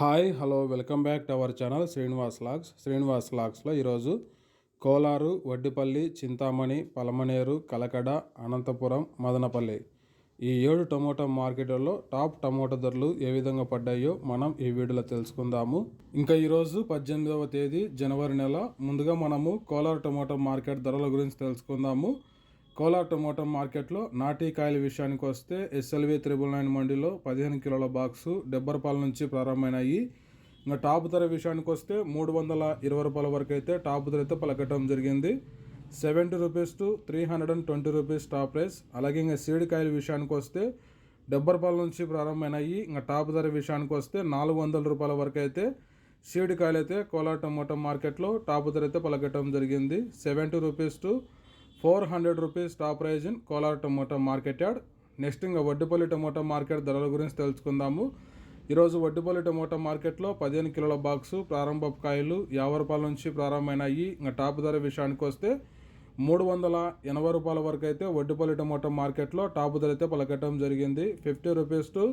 Hi hello welcome back to our channel Srinivas logs. Srinivas లాగ్స్లో ఈరోజు కోలారు వడ్డిపల్లి చింతామణి పలమనేరు కలకడ అనంతపురం మదనపల్లి ఈ ఏడు tomato మార్కెట్లలో టాప్ టమోటా ధరలు ఏ విధంగా పడ్డాయో మనం ఈ వీడియోలో తెలుసుకుందాము. ఇంకా ఈరోజు పద్దెనిమిదవ తేదీ జనవరి నెల. ముందుగా మనము కోలారు టమోటా మార్కెట్ ధరల గురించి తెలుసుకుందాము. కోలార్ టొమాటో మార్కెట్లో నాటి కాయల విషయానికి వస్తే ఎస్ఎల్వి త్రిబుల్ నైన్ మండీలో పదిహేను కిలోల బాక్సు డెబ్బరపాల నుంచి ప్రారంభమైనాయి. ఇంకా టాప్ ధర విషయానికి వస్తే మూడు వందల ఇరవై రూపాయల వరకు అయితే టాప్ ధర అయితే పలకటం జరిగింది. Seventy rupees to three hundred and twenty rupees top price. అలాగే ఇంకా సీడ్ కాయల విషయానికి వస్తే డెబ్బై పాల నుంచి ప్రారంభమైనాయి. ఇంకా టాప్ ధర విషయానికి వస్తే నాలుగు వందల రూపాయల వరకు అయితే సీడ్ కాయలు అయితే కోలార్ టమోటో మార్కెట్లో టాప్ ధర అయితే పలకటం జరిగింది. Seventy rupees to four hundred rupees top price in Kolar tomato market yard. Next ఇంకా వడ్డుపల్లి టమోటా మార్కెట్ ధరల గురించి తెలుసుకుందాము. ఈరోజు వడ్డుపల్లి టమోటా మార్కెట్లో పదిహేను కిలోల బాక్సు ప్రారంభ కాయలు యాభై రూపాయల నుంచి ప్రారంభమైనాయి. ఇంకా టాప్ ధర విషయానికి వస్తే మూడు వందల ఎనభై రూపాయల వరకు అయితే వడ్డుపల్లి టమోటా మార్కెట్లో టాప్ ధర అయితే పలకటం జరిగింది. Fifty rupees to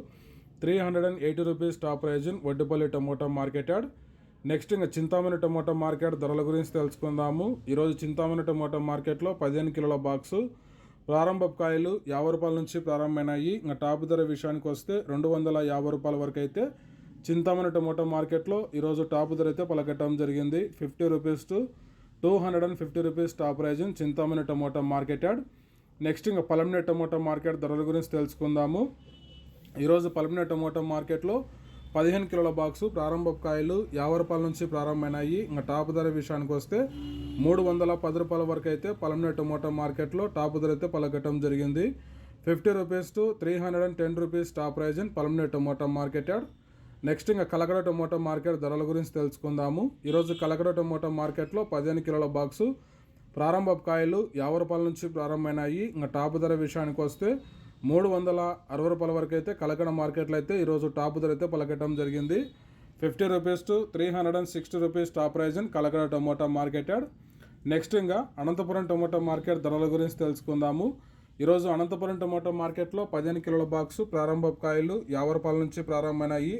three hundred and eighty rupees top price in Vaddupalli tomato market yard. Next ఇంకా చింతామణి టమాటో మార్కెట్ ధరల గురించి తెలుసుకుందాము. ఈరోజు చింతామణి టమాటో మార్కెట్లో పదిహేను కిలోల బాక్సు ప్రారంభ కాయలు యాభై రూపాయల నుంచి ప్రారంభమైనాయి. ఇంకా టాప్ ధర విషయానికి వస్తే రెండు వందల యాభై రూపాయల వరకు అయితే చింతామణి టమాటో మార్కెట్లో ఈరోజు టాప్ ధర అయితే పలకట్టడం జరిగింది. Fifty rupees to two hundred and fifty rupees top price Chintamani tomato market yard next ఇంకా పలమనే టమోటా మార్కెట్ ధరల గురించి తెలుసుకుందాము. ఈరోజు పలమనే టమోటా మార్కెట్లో పదిహేను కిలోల బాక్సు ప్రారంభ కాయలు యాభై రూపాయల నుంచి ప్రారంభమైనాయి. ఇంకా టాప్ ధర విషయానికి వస్తే మూడు వందల పది రూపాయల వరకు అయితే పలమనే టొమాటో మార్కెట్లో టాప్ ధర అయితే పలకటం జరిగింది. Fifty rupees to three hundred and ten rupees top price in Palamaner tomato market yard next ఇంకా కలకడ టొమాటో మార్కెట్ ధరల గురించి తెలుసుకుందాము. ఈరోజు కలకడ టొమాటో మార్కెట్లో పదిహేను కిలోల బాక్సు ప్రారంభ కాయలు యాభై రూపాయల నుంచి ప్రారంభమైనాయి. ఇంకా టాప్ ధర విషయానికి వస్తే మూడు వందల అరవై రూపాయల వరకు అయితే కలకడ మార్కెట్లో అయితే ఈరోజు టాప్ ధర అయితే పలకటం జరిగింది. Fifty rupees to three hundred and sixty rupees top price in Kalakada tomato market next ఇంకా అనంతపురం టొమాటో మార్కెట్ ధరల గురించి తెలుసుకుందాము. ఈరోజు అనంతపురం టొమాటో మార్కెట్లో పదిహేను కిలోల బాక్సు ప్రారంభ కాయలు యాభై రూపాయల నుంచి ప్రారంభమైనాయి.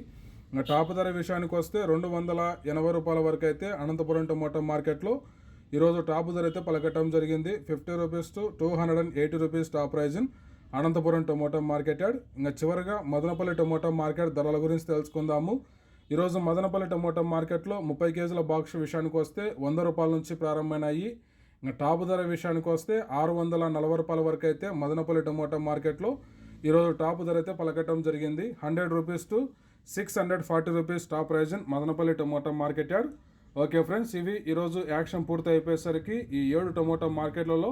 టాప్ ధర విషయానికి వస్తే రెండు వందల ఎనభై రూపాయల వరకు అయితే అనంతపురం టొమాటో మార్కెట్లో ఈరోజు టాప్ ధర అయితే పలకటం జరిగింది. Fifty rupees to two hundred and eighty rupees top price in Anantapuram tomato market yard. ఇంకా చివరిగా మదనపల్లి టొమాటో మార్కెట్ ధరల గురించి తెలుసుకుందాము. ఈరోజు మదనపల్లి టొమాటో మార్కెట్లో ముప్పై కేజీల బాక్స్ విషయానికి వస్తే వంద రూపాయల నుంచి ప్రారంభమైనాయి. ఇంకా టాప్ ధర విషయానికి వస్తే ఆరు వందల నలభై రూపాయల వరకు అయితే మదనపల్లి టొమాటో మార్కెట్లో ఈరోజు టాప్ ధర అయితే పలకటం జరిగింది. Hundred rupees to six hundred forty rupees top price Madanapalle tomato market yard. Okay friends ఇవి ఈరోజు యాక్షన్ పూర్తి అయిపోయేసరికి ఈ ఏడు టొమాటో మార్కెట్లలో